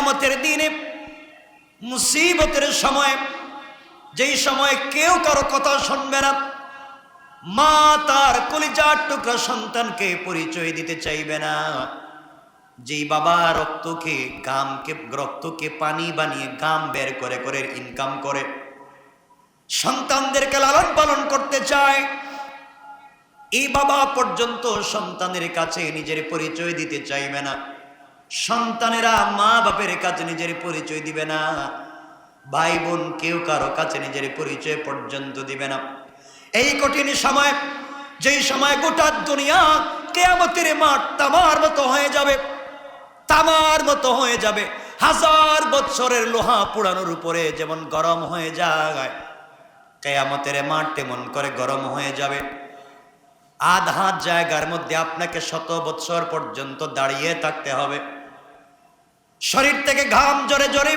কেয়ামতের দিনে, মুসিবতের সময়, যেই সময় কেউ কারও কথা শুনবে না, মা তার কলিজার টুকরা সন্তানকে পরিচয় দিতে চাইবে না। যেই বাবা রক্তকে গামকে রক্তকে পানি বানিয়ে গাম বের করে করে ইনকাম করে, সন্তানদেরকে লালন পালন করতে চায়, এই বাবা পর্যন্ত সন্তানের কাছে নিজের পরিচয় দিতে চাইবে না। সন্তানেরা মা বাপের কাছে নিজের পরিচয় দিবে না। ভাই বোন কেউ কারও কাছে নিজের পরিচয় পর্যন্ত দিবে না। এই কঠিন সময়, যেই সময় গোটা দুনিয়া কেয়ামতের মাঠ তামার মতো হয়ে যাবে, তামার মতো হয়ে যাবে, হাজার বৎসরের লোহা পুরানোর উপরে যেমন গরম হয়ে যায়, কেয়ামতের মাঠ তেমন করে গরম হয়ে যাবে। আধ হাত জায়গার মধ্যে আপনাকে শত বৎসর পর্যন্ত দাঁড়িয়ে থাকতে হবে। শরীর থেকে ঘাম জরে জরে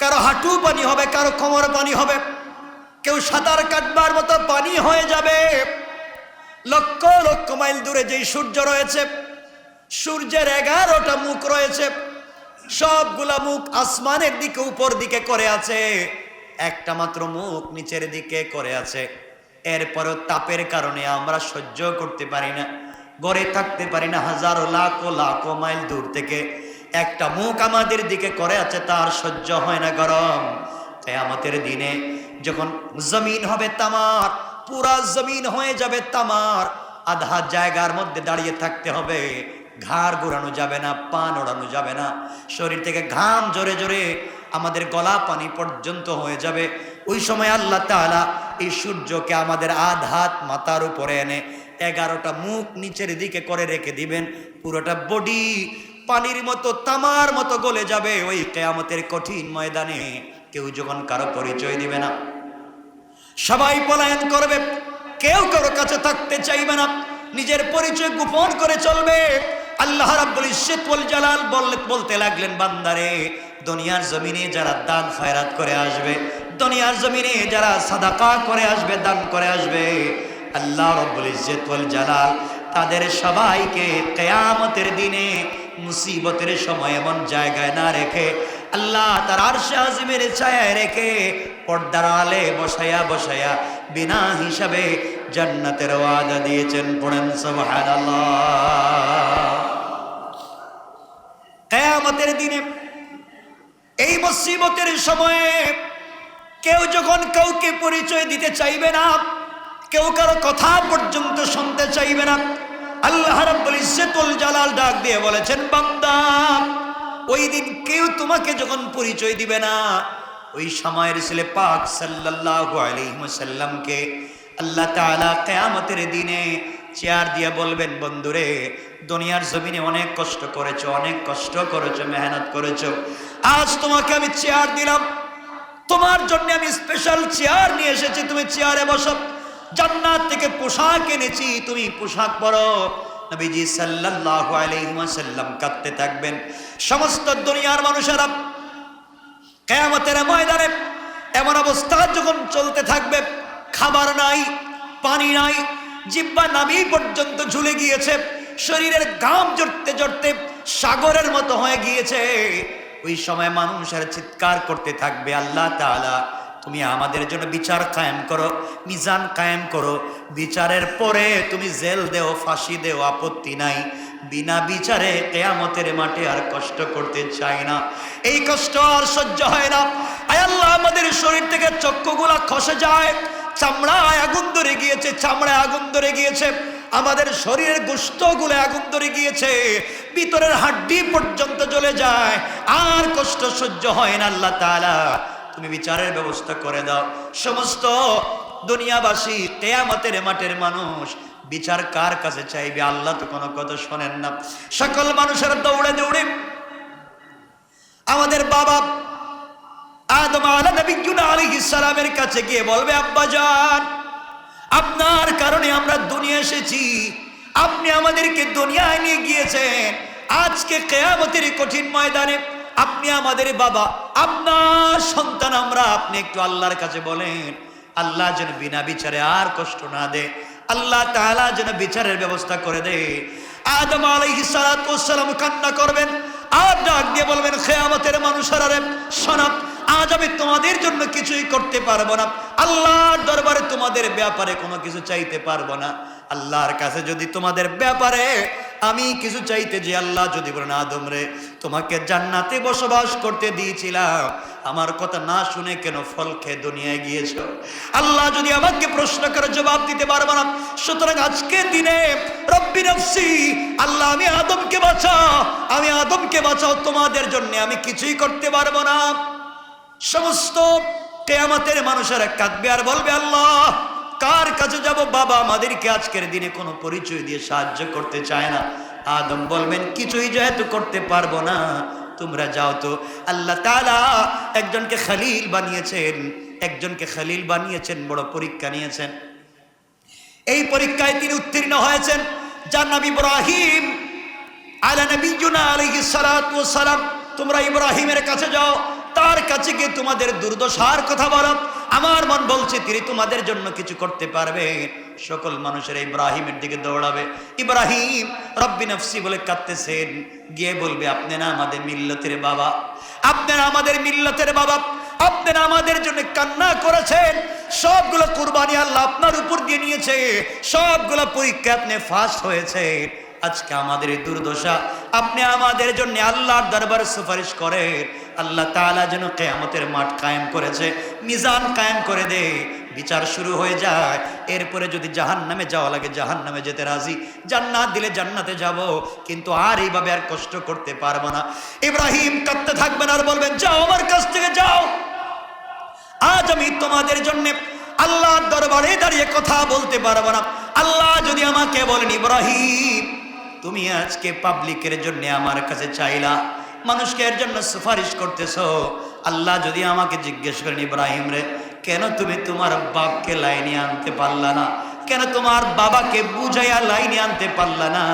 কারও হাঁটু পানি হবে, কারও কোমর পানি হবে, কেউ সাঁতার কাটবার মতো পানি হয়ে যাবে। লক্ষ লক্ষ মাইল দূরে যেই সূর্য রয়েছে, সূর্যের এগারোটা মুখ রয়েছে, সবগুলা মুখ আসমানের দিকে, উপর দিকে করে আছে। একটা মাত্র মুখ নিচের দিকে করে আছে। এরপরও তাপের কারণে আমরা সহ্য করতে পারি না, গড়ে থাকতে পারি না হাজারো লাখো লাখো মাইল দূর থেকে। একটা মুখ আমাদের দিকে করে আছে, তার সহ্য হয় না গরম। তাই আমাদের দিনে যখন জমিন হবে তামার, পুরা জমিন হয়ে যাবে তামার, আধা জায়গার মধ্যে দাঁড়িয়ে থাকতে হবে। ঘাড় ঘোরানো যাবে না পান ওড়ানো যাবে না। শরীর থেকে ঘাম জোরে জোরে আমাদের গলা পানি পর্যন্ত হয়ে যাবে। ওই সময় আল্লাহ তাআলা এই সূর্যকে আমাদের আধাত মাথার উপরে এনে এগারোটা মুখ নিচের দিকে করে রেখে দিবেন। পুরোটা বডি পানির মতো, তামার মতো গলে যাবে ওই কেয়ামতের কঠিন ময়দানে। কেউ যখন কারও পরিচয় দিবে না, সবাই পলায়ন করবে, কেউ কারও কাছে থাকতে চাইবে না, নিজের পরিচয় গোপন করে চলবে। আল্লাহ রাব্বুল ইজ্জত ওয়াল জালাল বলতে লাগলেন, বান্দারে, দুনিয়ার জমিনে যারা দান খয়রাত করে আসবে, দুনিয়ার জমিনে যারা সাদাকা করে আসবে, দান করে আসবে, আল্লাহ রাব্বুল ইজ্জত ওয়াল জালাল তাদের সবাইকে কেয়ামতের দিনে মুসিবতের সময় এমন জায়গায় না রেখে আল্লাহ তার আরশে আজিমের ছায়ায় রেখে পর্দার আলে বসায়া বসায়া বিনা হিসাবে জান্নাতের ওয়াদা দিয়েছেন, পড়েন কেয়ামতের দিনে এই মুসিবতের সময়ে কেউ যখন কাউকে পরিচয় দিতে চাইবে না, কেউ কারও কথা পর্যন্ত শুনতে চাইবে না আল্লাহ রাব্বুল ইজ্জতুল জালাল ডাক দিয়ে বলেছেন, বান্দা ওই দিন কেউ তোমাকে যখন পরিচয় দিবে না, ওই সময়ের ছেলে পাক সাল্লাল্লাহু আলাইহি ওয়াসাল্লামকে আল্লাহ তাআলা কিয়ামতের দিনে চেয়ার দিয়ে বলবেন, বন্ধুরে, দুনিয়ার জমিনে অনেক কষ্ট করেছ, অনেক কষ্ট করেছ, মেহনত করেছ, আজ তোমাকে আমি চেয়ার দিলাম। তোমার জন্য আমি স্পেশাল চেয়ার নিয়ে এসেছি, তুমি চেয়ারে বসো। জান্নাত থেকে পোশাক এনেছি, তুমি পোশাক পরো। নবীজি সাল্লাল্লাহু আলাইহি ওয়াসাল্লাম কাঁদতে থাকবেন। সমস্ত দুনিয়ার মানুষেরা কেয়ামতের ময়দানে এমন অবস্থা যখন চলতে থাকবে, খাবার নাই, পানি নাই, জিব্বা নামি পর্যন্ত ঝুলে গিয়েছে, শরীরের গাম জড়তে জড়তে সাগরের মতো হয়ে গিয়েছে। ওই সময় মানুষের চিৎকার করতে থাকবে আল্লাহ তাআলা। তুমি আমাদের জন্য বিচার কায়েম করো, মিজান কায়েম করো। বিচারের পরে তুমি জেল দেও, ফাঁসি দেও, আপত্তি নাই। বিনা বিচারে কেয়ামতের মাঠে আর কষ্ট করতে চাই না। এই কষ্ট আর সহ্য হয় না। আয় আল্লাহ, আমাদের শরীর থেকে চক্ষুগুলা খসে যায়। চামড়ায় আগুন ধরে গিয়েছে, চামড়ায় আগুন ধরে গিয়েছে। আমাদের শরীরের গোস্তগুলো আগুন ধরে গিয়েছে। ভিতরের হাড্ডি পর্যন্ত জ্বলে যায়। আর কষ্ট সহ্য হয় না আল্লাহ তাআলা। তুমি বিচারের ব্যবস্থা করে দাও। সমস্ত দুনিয়াবাসী কেয়ামতের মাঠের মানুষ বিচার কার কাছে চাইবে? আল্লাহ তো কোনো কথা শোনেন না। সকল মানুষের দৌড়ে দৌড়ে আমাদের বাবা আদম আলা কাছে গিয়ে বলবে, আব্বা জান, আপনার কারণে আমরা দুনিয়া এসেছি। আপনি আমাদেরকে দুনিয়ায় নিয়ে গিয়েছেন। আজকে কেয়ামতের কঠিন ময়দানে আপনি আমাদের বাবা, আপনার সন্তান আমরা, আপনি একটু আল্লাহর কাছে বলেন, আল্লাহ যেন বিনা বিচারে আর কষ্ট না দে আল্লাহ তাআলা যেন বিচারের ব্যবস্থা করে দে আদম আলাইহিস সালাতু ওয়াস সালাম কান্না করবেন, আর ডাক দিয়ে বলবেন, খেয়ামতের মানুষেরা রে শোনা, আজ আমি তোমাদের জন্য কিছুই করতে পারব না, আল্লাহর দরবারে তোমাদের ব্যাপারে কোনো কিছু চাইতে পারব না। আল্লাহর কাছে যদি তোমাদের ব্যাপারে আমি কিছু চাইতে যে আল্লাহ যদি বলেন, আদম রে, তোমাকে জান্নাতে বসবাস করতে দিয়েছিলাম। আমার কথা না শুনে কেন ফল খেয়ে দুনিয়ায় গিয়েছ? আল্লাহ যদি আমাকে প্রশ্ন করে জবাব দিতে পারব না, সুতরাং আজকে দিনে রব্বি নফসি, আল্লাহ, আমি আদমকে বাঁচাও, আমি আদমকে বাঁচাও, তোমাদের জন্য আমি কিছুই করতে পারব না। সমস্ত কেয়ামতের মানুষেরা কাঁদবে আর বলবে, আল্লাহ কার কাছে যাব? বাবা আমাদেরকে আজকের দিনে কোনো পরিচয় দিয়ে সাহায্য করতে চায় না। আদম বলবেন, কিছুই যেহেতু করতে পারব না, তোমরা যাও তো। আল্লাহ তালা একজনকে খালিল বানিয়েছেন, একজনকে খালিল বানিয়েছেন, বড় পরীক্ষা নিয়েছেন। এই পরীক্ষায় তিনি উত্তীর্ণ হয়েছেন। যার নাম ইব্রাহিম। আলা নবীনা ওয়াস সালাম, তোমরা ইব্রাহিমের কাছে যাও, তার কাছে গিয়ে তোমাদের দুর্দশার কথা বলো। আমার মন বলছে, তিনি তোমাদের জন্য কিছু করতে পারবে। সকল মানুষের ইব্রাহিমের দিকে দৌড়াবে। ইব্রাহিম রব্বি নফসি বলে কাঁদতেছেন। গিয়ে বলবে, আপনি না আমাদের মিল্লতের বাবা। আপনারা আমাদের মিল্লতের বাবা। আপনারা আমাদের জন্য কান্না করেছেন। সবগুলো কুরবানি আল্লাহ আপনার উপর দিয়ে নিয়েছে। সবগুলো পরীক্ষা আপনি ফার্স্ট হয়েছে আজকে আমাদের দুর্দশা। আপনি আমাদের জন্য আল্লাহর দরবারে সুপারিশ করেন। আল্লাহ তাআলা যেন কেয়ামতের মাঠ কায়েম করেছে, মিজান কায়েম করে দে, বিচার শুরু হয়ে যায়। এরপরে যদি জাহান নামে যাওয়া লাগে জাহান নামে যেতে রাজি। জান্নাত দিলে জান্নাতে যাব, কিন্তু আর এইভাবে আর কষ্ট করতে পারব না। ইব্রাহিম কাঁদতে থাকবেন আর বলবেন, যাও আমার কাছ থেকে, যাও। আজ আমি তোমাদের জন্য আল্লাহর দরবারে দাঁড়িয়ে কথা বলতে পারব না। আল্লাহ যদি আমাকে বলেন, ইব্রাহিম, তুমি আজকে পাবলিকের জন্য আমার কাছে চাইলা মানুষকে এর জন্য সুপারিশ করতেছ? আল্লাহ যদি আমাকে জিজ্ঞেস করেন, ইব্রাহিম রে, কেন তুমি তোমার বাপকে লাইনে আনতে পারলা না? কেন তোমার বাবাকে বুঝাইয়া লাইনে আনতে পারলা না?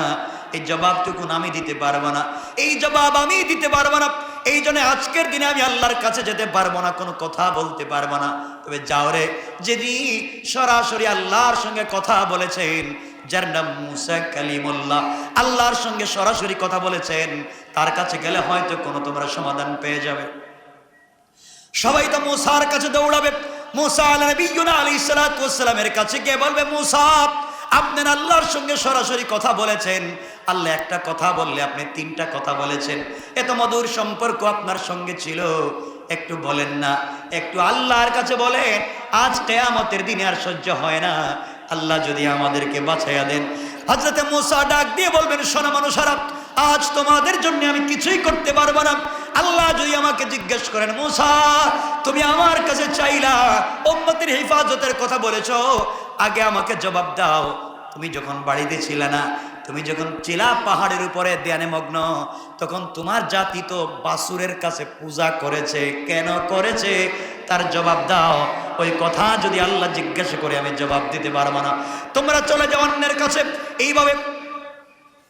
এই জবাবটুকুন আমি দিতে পারব না। এই জবাব আমি দিতে পারব না। এই জন্য আজকের দিনে আমি আল্লাহর কাছে যেতে পারব না, কোনো কথা বলতে পারব না। তবে যাও রে যিনি সরাসরি আল্লাহর সঙ্গে কথা বলেছেন যার নাম মুসা কালিমুল্লাহ। আল্লাহর সঙ্গে সরাসরি কথা বলেছেন, তার কাছে গেলে হয়তো কোনো তোমরা সমাধান পেয়ে যাবে। সবাই তো মুসার কাছে দৌড়াবে। মুসা নবীনা আলী সালাতামের কাছে গিয়ে বলবে, মুসা আপনার আল্লাহর সঙ্গে সরাসরি কথা বলেছেন। আল্লাহ একটা কথা বললে আপনি তিনটা কথা বলেছেন। এত মধুর সম্পর্ক আপনার সঙ্গে ছিল। একটু বলেন না। একটু আল্লাহর কাছে বলেন, আজ কেয়ামতের দিনে আর সহ্য হয় না। আল্লাহ যদি আমাদেরকে বাছাইয়া দেন। হজরতে মুসা ডাক দিয়ে বলবেন সোনা মানুষারা আজ তোমাদের জন্য আমি কিছুই করতে পারব না। আল্লাহ যদি আমাকে জিজ্ঞেস করেন, মুসা, তুমি আমার কাছে চাইলা ওম্মতির হেফাজতের কথা বলেছ, আগে আমাকে জবাব দাও। তুমি যখন বাড়িতে ছিলে না, তুমি যখন চিলা পাহাড়ের উপরে ধ্যানে মগ্ন, তখন তোমার জাতি তো বাসুরের কাছে পূজা করেছে। কেন করেছে? তার জবাব দাও। ওই কথা যদি আল্লাহ জিজ্ঞাসা করে, আমি জবাব দিতে পারব না। তোমরা চলে যাও অন্যের কাছে। এইভাবে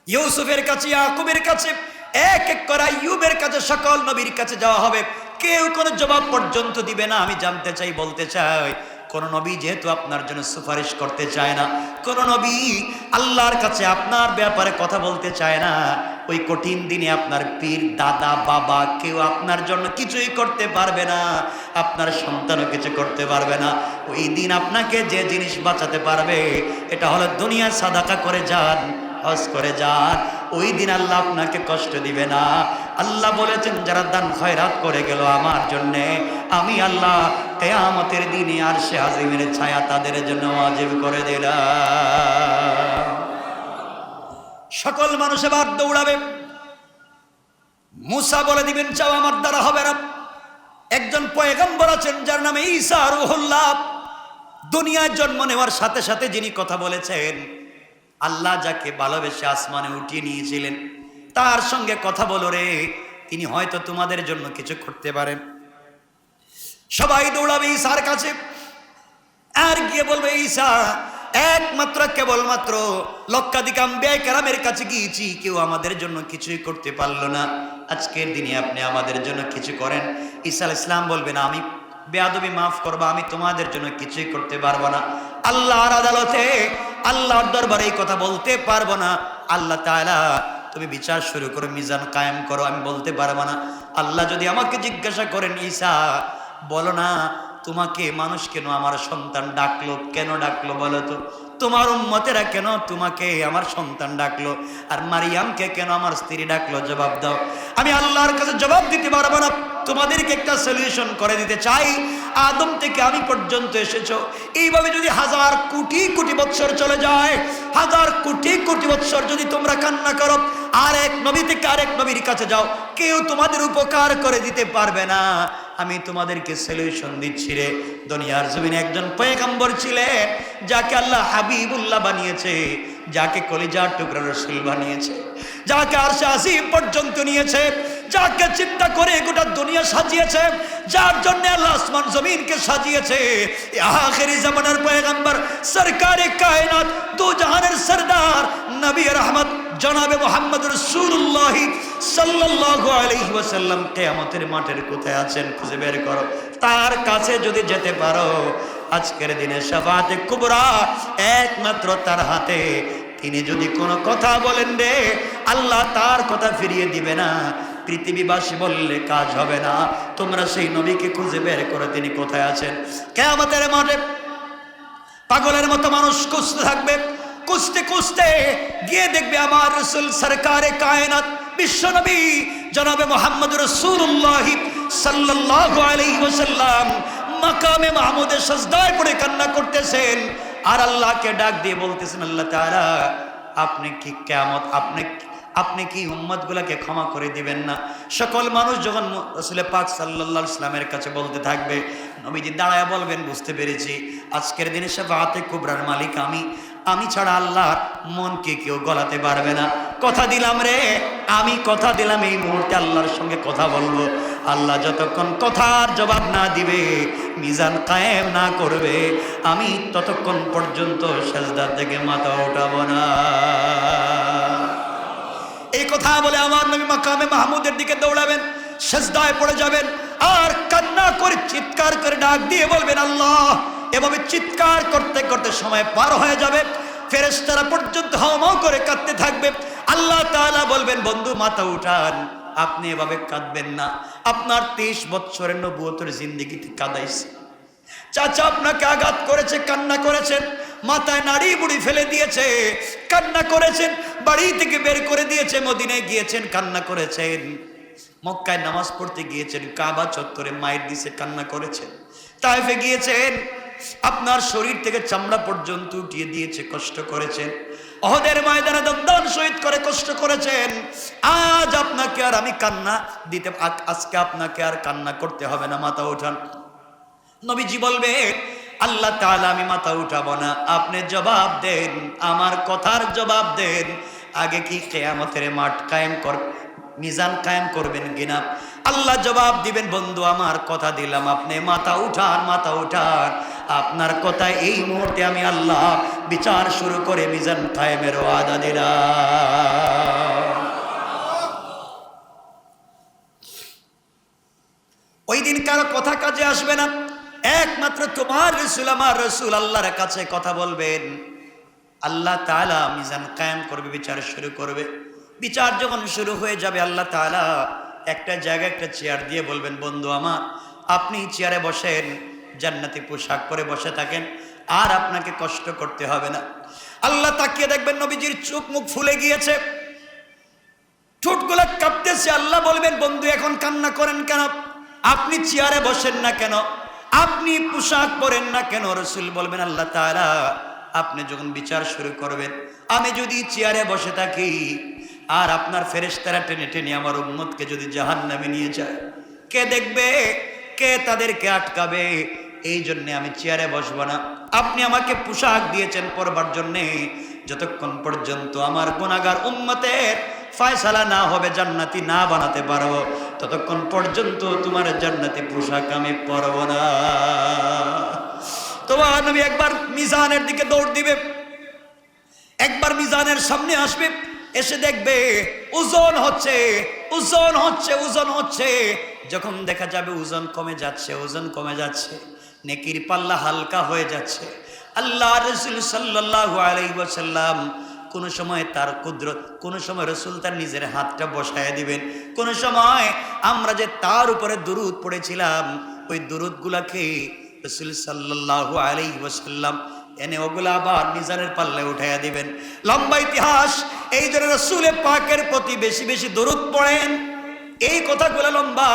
ইউসুফের কাছে, ইয়াকুবের কাছে, এক এক করে ইউবের কাছে, সকল নবীর কাছে যাওয়া হবে। কেউ কোনো জবাব পর্যন্ত দিবে না। আমি জানতে চাই, বলতে চাই কোন নবী যেহেতু আপনার জন্য সুপারিশ করতে চায় না, কোন নবী আল্লাহর কাছে আপনার ব্যাপারে কথা বলতে চায় না, ওই কঠিন দিনে আপনার পীর, দাদা, বাবা কেউ আপনার জন্য কিছুই করতে পারবে না, আপনার সন্তানও কিছু করতে পারবে না। ওই দিন আপনাকে যে জিনিস বাঁচাতে পারবে, এটা হলো দুনিয়া সাদাকা করে যান, হজ করে যান। ওই দিন আল্লাহ আপনাকে কষ্ট দিবে না। আল্লাহ বলেছেন, যারা দান খয়রাত করে গেল আমার জন্যে, আমি আল্লাহ কেয়ামতের দিনে আর সে হাজিমের ছায়া তাদের জন্য ওয়াজিব করে দিলাম। সকল মানুষ এবার দৌড়াবে। মুসা বলে দিবেন, চাও আমার দ্বারা হবে না। একজন পয়গম্বর আছেন, যার নামে ঈসা রুহুল্লাহ। দুনিয়ায় জন্ম নেওয়ার সাথে সাথে যিনি কথা বলেছেন, আল্লাহ যাকে ভালোবেসে আসমানে উঠিয়ে নিয়েছিলেন, তার সঙ্গে কথা বলো রে, তিনি হয়তো তোমাদের জন্য কিছু করতে পারেন। সবাই দৌড়াবে ঈশার কাছে। আর গিয়ে বলবে, ঈশা, একমাত্র কেবলমাত্র লক্ষাধিকাম ব্যয় কারামের কাছে গিয়েছি। কেউ আমাদের জন্য কিছুই করতে পারল না। আজকের দিনে আপনি আমাদের জন্য কিছু করেন। আলাইহিস ইসলাম বলবেন আমি বেয়াদবি মাফ করব। আমি তোমাদের জন্য কিছুই করতে পারব না। আল্লাহর আদালতে, আল্লাহর দরবারে এই কথা বলতে পারব না। আল্লাহ তাআলা, তুমি বিচার শুরু করো, মিজান কায়েম করো। আমি বলতে পারব না। আল্লাহ যদি আমাকে জিজ্ঞাসা করেন ঈসা বলো না, তোমাকে মানুষ কেন আমার সন্তান ডাকলো? কেন ডাকলো বলো তো? তোমার উম্মতেরা কেন তোমাকে আমার সন্তান ডাকলো? আর মারিয়ামকে কেন আমার স্ত্রী ডাকলো? জবাব দাও। আমি আল্লাহর কাছে জবাব দিতে পারব না। তোমাদেরকে একটা সলিউশন করে দিতে চাই। আদম থেকে আমি পর্যন্ত এসেছ। এইভাবে যদি হাজার কোটি কোটি বৎসর চলে যায়, হাজার কোটি কোটি বৎসর যদি তোমরা কান্না করো আর এক নবী থেকে আরেক নবীর কাছে যাও, কেউ তোমাদের উপকার করে দিতে পারবে না। আমি তোমাদেরকে সলিউশন দিচ্ছি রে। দুনিয়ার জমিনে একজন পয়গাম্বর ছিলেন, যাকে আল্লাহ হাবিবুল্লাহ বানিয়েছে, যাকে কলিজার টুকরা রসুল বানিয়েছে, যাকে আর আসিম পর্যন্ত নিয়েছে, যাকে চিন্তা করে গোটা দুনিয়া সাজিয়েছে, যার জন্য আল্লাহ আসমান জমিনকে সাজিয়েছে। আখেরি জামানার পয়গাম্বর, সরকারে কায়নাত, দু জাহানের সরদার, নবী রহমত জনাবে মোহাম্মদ রসুল্লাহ সাল্লাল্লাহু আলাইহি ওয়াসাল্লাম, কিয়ামতের মাঠের কোথায় আছেন খুঁজে বের করো। তার কাছে যদি যেতে পারো, আজকের দিনে শাফাতে কুবরা একমাত্র তার হাতে। তিনি যদি কোনো কথা বলেন রে, আল্লাহ তার কথা ফিরিয়ে দিবে না। পৃথিবীবাসী বললে কাজ হবে না। তোমরা সেই নবীকে খুঁজে বের করে তিনি কোথায় আছেন? কেয়ামতের মাঠে পাগলের মতো মানুষ খুঁজতে থাকবে। কুস্তে কুস্তে গিয়ে দেখবে আমার রসুল সরকারে কায়নাত বিশ্বনবী জনাবে মোহাম্মদ রসুল্লাহ সাল্লাল্লাহু আলাইহি ওয়াসাল্লাম মাকামে মাহমুদের সজদায় পড়ে কান্না করতেছেন। আর আল্লাহকে ডাক দিয়ে বলতেছেন, আল্লাহ তাআলা, আপনি কি কিয়ামত, আপনি আপনি কি উম্মত গুলাকে ক্ষমা করে দিবেন না? সকল মানুষ যখন রসুলের পাক সাল্লাল্লাহু ইসলামের কাছে বলতে থাকবে, নবীজি দাঁড়ায় বলবেন, বুঝতে পেরেছি। আজকের দিনে সে বাতে কুবরার মালিক আমি। আমি ছাড়া আল্লাহর মনকে কেউ গলাতে পারবে না। কথা দিলাম রে, আমি কথা দিলাম, এই মুহূর্তে আল্লাহর সঙ্গে কথা বলব। আল্লাহ যতক্ষণ কথার জবাব না দিবে, মিজান কায়েম না করবে, আমি ততক্ষণ পর্যন্ত সেজদার থেকে মাথা উঠাবো না। এই কথা বলে আমার নবী মাকামে মাহমুদের দিকে দৌড়াবেন, সেজদায় পড়ে যাবেন, আর কান্না করে চিৎকার করে ডাক দিয়ে বলবেন, আল্লাহ এভাবে চিৎকার করতে করতে সময় পার হয়ে যাবে। ফেরেস্তারা পর্যন্ত হাওমাও করে কাঁদতে থাকবে। আল্লাহ তাআলা বলবেন, বন্ধু, মাথা উঠান। আপনি এভাবে কাঁদবেন না। আপনার তেইশ বৎসরের নবুয়তের জিন্দিগিতে কাদাইছে। চাচা আপনাকে আঘাত করেছে, কান্না করেছেন মাথায় নাড়ি বুড়ি ফেলে দিয়েছে, কান্না করেছেন বাড়ি থেকে বের করে দিয়েছে, মদিনায় গিয়েছেন, কান্না করেছেন। মক্কায় নামাজ পড়তে গিয়েছেন, কাবা চত্বরে মায়ের দিছে কান্না করেছেন। তাইফে গিয়েছেন আপনার শরীর থেকে চামড়া পর্যন্ত উঠিয়ে দিয়েছে, কষ্ট করেছেন। অহদের ময়দানে দমদান শহীদ করে কষ্ট করেছেন। আজ আপনাকে আর আমি কান্না দিতে আজকে আপনাকে আর কান্না করতে হবে না, মাথা ওঠান নবীজি বলবে আল্লাহ তাআলা, আমি মাথা উঠাবো না। আপনি জবাব দেন, আমার কথার জবাব দেন। আগে কি কেয়ামতের মাঠ কায়েম কর, মিজান কায়েম করবেন কিনা? আল্লাহ জবাব দিবেন, বন্ধু, আমার কথা দিলাম। আপনি মাথা উঠান মাথা উঠান। আপনার কথা এই মুহূর্তে আমি আল্লাহ বিচার শুরু করে মিজান কায়েমের ওয়াদা দিলাম। ওই দিন কারও কথা কাজে আসবে না। একমাত্র তোমার রসুল, আমার রসুল আল্লাহর কাছে কথা বলবেন। আল্লাহ তাআলা মিজান কায়েম করবে, বিচার শুরু করবে। বিচার যখন শুরু হয়ে যাবে, আল্লাহ তাআলা একটা জায়গায় একটা চেয়ার দিয়ে বলবেন, বন্ধু আমার, আপনি চেয়ারে বসেন। জান্নাতি পোশাক পরে বসে থাকেন, আর আপনাকে কষ্ট করতে হবে না। আল্লাহ তাকিয়ে দেখবেন নবীজির চোখ মুখ ফুলে গিয়েছে। ঠোঁটগুলো কাঁপতেছে, আল্লাহ বলবেন, বন্ধু, এখন কান্না করেন কেন? আপনি চেয়ারে বসেন না কেন? আপনি পোশাক পরেন না কেন? রসুল বলবেন, আল্লাহ তাআলা, আপনি যখন বিচার শুরু করবেন, আমি যদি চেয়ারে বসে থাকি, আর আপনার ফেরেস্তারা টেনে টেনে আমার উম্মতকে যদি জাহান্নামে নিয়ে যায়, কে দেখবে কে তাদেরকে আটকাবে? এই জন্য আমি চেয়ারে বসবো না। আপনি আমাকে পোশাক দিয়েছেন পরবার জন্যে। যতক্ষণ পর্যন্ত আমার গুণাগার উম্মতের ফয়সালা না হবে, জান্নাতি না বানাতে পারব, ততক্ষণ পর্যন্ত তোমার জান্নাতি পোশাক আমি পরব না। তোমার নবী একবার মিজানের দিকে দৌড় দিবে। একবার মিজানের সামনে আসবে। এসে দেখবে ওজন হচ্ছে ওজন হচ্ছে ওজন হচ্ছে। যখন দেখা যাবে ওজন কমে যাচ্ছে, ওজন কমে যাচ্ছে, নেকির পাল্লা হালকা হয়ে যাচ্ছে। আল্লাহ রসুল সাল্লাল্লাহু আলাইহি ওয়াসাল্লাম কোন সময় তার কুদরত, কোন সময় রসুল তার নিজের হাতটা বসায় দিবেন। কোন সময় আমরা যে তার উপরে দুরুদ পড়েছিলাম, ওই দুরুদগুলাকে রসুল সাল্লাল্লাহু আলাইহি ওয়াসাল্লাম এনে ওগুলা আবার মিজানের পাল্লায় উঠাইয়া দিবেন। লম্বা ইতিহাস, এই জন্য রসুলের পাকের প্রতি বেশি বেশি দরুদ পড়েন। এই কথাগুলো লম্বা।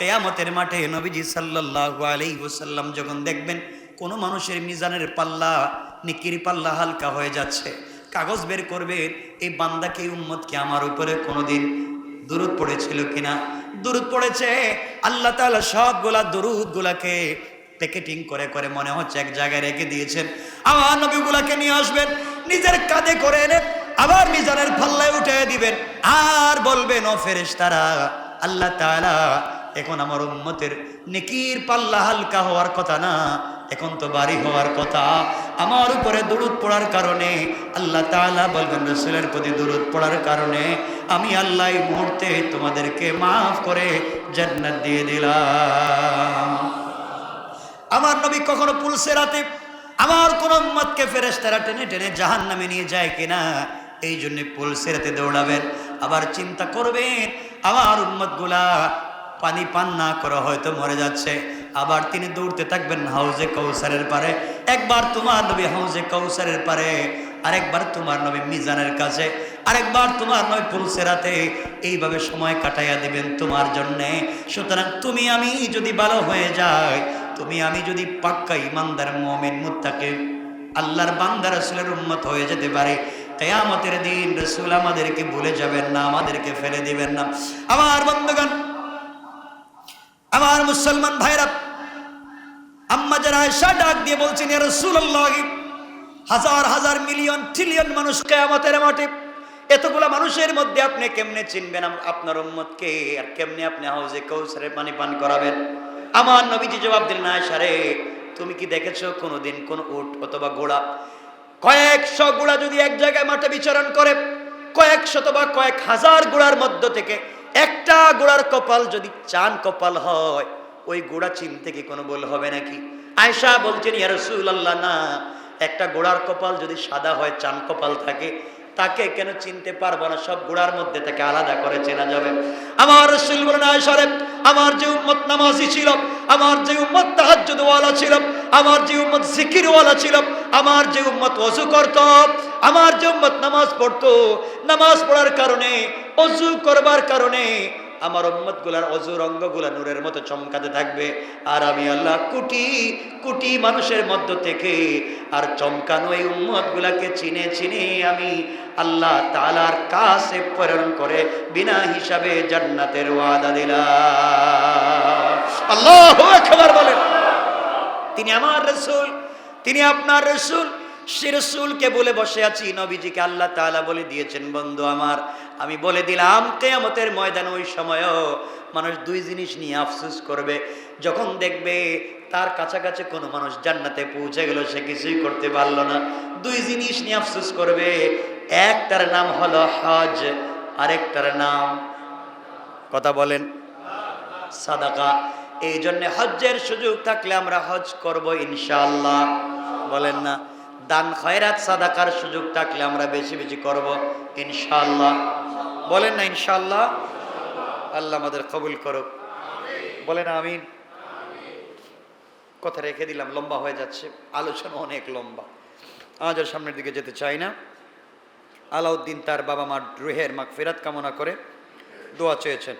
তেয়ামতের মাঠে নবীজি সাল্লাল্লাহু আলাইহি ওয়াসাল্লাম যখন দেখবেন কোনো মানুষের মিজানের পাল্লা, নিকির পাল্লা হালকা হয়ে যাচ্ছে, কাগজ বের করবে, এই বান্দাকে উম্মতকে আমার উপরে কোনোদিন দূরত পড়েছিল কিনা? দূরত পড়েছে, আল্লাহ তাআলা সবগুলা দরুদ গুলাকে প্যাকেটিং করে করে মনে হচ্ছে এক জায়গায় রেখে দিয়েছেন। আমার নবীগুলাকে নিয়ে আসবেন, নিজের কাঁধে করে এনে আবার মিজানের পাল্লায় উঠে দিবেন। আর বলবেন, ও ফেরেশতারা, আল্লাহ তাআলা এখন আমার উম্মতের নেকির পাল্লা হালকা হওয়ার কথা না, এখন তো বাড়ি হওয়ার কথা। আমার উপরে দূরত পড়ার কারণে, আল্লাহ তাআলা বলবেন, রসুলের প্রতি দূরত পড়ার কারণে আমি আল্লাহ মুহূর্তে তোমাদেরকে মাফ করে জান্নাত দিয়ে দিলাম। নবী কখনো পুলসে রাতে আমার কোন উম্মতকে ফেরেশতারা টেনে টেনে জাহান নামে নিয়ে যায় কিনা? এই জন্য পুলসে রাতে দৌড়াবেন, আবার চিন্তা করবেন, আমার উম্মতগুলা পানি পান না করে হয়তো মরে যাচ্ছে। আবার তিনি দৌড়তে থাকবেন হাউজে কৌসারের পারে। একবার তোমার নবী হাউজে কৌসারের পারে, আরেকবার তোমার নবী মিজানের কাছে, আরেকবার তোমার নবী পুলসেরাতে এইভাবে সময় কাটাইয়া দিবেন তোমার জন্যে। সুতরাং তুমি আমি যদি ভালো হয়ে যায় তুমি, আমি যদি পাক্কা ইমানদার মমিন, মুত্তাকে, আল্লাহর বান্দা, রসুলের উম্মত হয়ে যেতে পারে, কেয়ামতের দিন রসুল আমাদেরকে ভুলে যাবেন না, আমাদেরকে ফেলে দিবেন না। আমার বন্ধুগণ, আমার মুসলমান ভাইরা, আম্মা যারা আয়সা ডাক দিয়ে বলছেন, ইয়া রাসূলুল্লাহ হাজার হাজার, মিলিয়ন ট্রিলিয়ন মানুষ কেয়ামতের মাঠে, এতগুলা মানুষের মধ্যে আপনি কেমনে চিনবেন? আপনার উম্মতকে আর কেমনে আপনি হাউজে কৌসারে পানি পান করাবেন? আমার নবীজি জবাব দিলেন আয়সা রে, তুমি কি দেখেছ কোনোদিন কোন উট অথবা ঘোড়া? কয়েকশো ঘোড়া যদি এক জায়গায় মাঠে বিচরণ করে কয়েক শত বা কয়েক হাজার গোড়ার মধ্য থেকে একটা গোড়ার কপাল যদি চান কপাল হয়, ওই গোড়া চিনতে কি কোনো বল হবে নাকি? আয়সা বলছেন, ইয়া রাসূলুল্লাহ, না, একটা গোড়ার কপাল যদি সাদা হয়, চান কপাল থাকে তাকে কেন চিনতে পারব না? সব গুড়ার মধ্যে তাকে আলাদা করে চেনা যাবে। আমার রসুল আমার যে উম্মত নামাজি ছিল, আমার যে উম্মত তাহাজ্জুদওয়ালা ছিল, আমার যে উম্মত জিকিরওয়ালা ছিল, আমার যে উম্মত অজু করত, আমার যে উম্মত নামাজ পড়তো, নামাজ পড়ার কারণে, অজু করবার কারণে আমার উম্মতগুলার অজুর অঙ্গগুলা নূরের মতো চমকাতে থাকবে। আর আমি আল্লাহ কোটি কোটি মানুষের মধ্য থেকে আর চমকানো এই উম্মত গুলাকে চিনে চিনে আমি আল্লাহ তালার কাছে প্রেরণ করে বিনা হিসাবে জান্নাতের ওয়াদা দিলাম। আল্লাহ একবার বলেন। তিনি আমার রসুল, তিনি আপনার রসুল। সে রসুলকে বলে বসে আছি, নবীজিকে আল্লাহ তাআলা বলে দিয়েছেন, বন্ধু আমার, আমি বলে দিলাম, কেয়ামতের ময়দানে ওই সময়ও মানুষ দুই জিনিস নিয়ে আফসোস করবে। যখন দেখবে তার কাছাকাছি কোনো মানুষ জান্নাতে পৌঁছে গেল, সে কিছুই করতে পারল না। দুই জিনিস নিয়ে আফসোস করবে, একটার নাম হলো হজ, আরেকটার নাম, কথা বলেন, সাদাকা। এই জন্যে হজ্জের সুযোগ থাকলে আমরা হজ করব ইনশাআল্লাহ। বলেন না। দান খয়রাত, সাদাকার সুযোগ থাকলে আমরা বেশি বেশি করব ইনশাল্লাহ বলেন না ইনশাল্লাহ আল্লাহ আমাদের কবুল করুক। বলেন আমিন। কথা রেখে দিলাম, লম্বা হয়ে যাচ্ছে। আলোচনা অনেক লম্বা। আজ আর সামনের দিকে যেতে চাই না। আলাউদ্দিন তার বাবা মার রুহের মাগ ফেরাত কামনা করে দোয়া চেয়েছেন।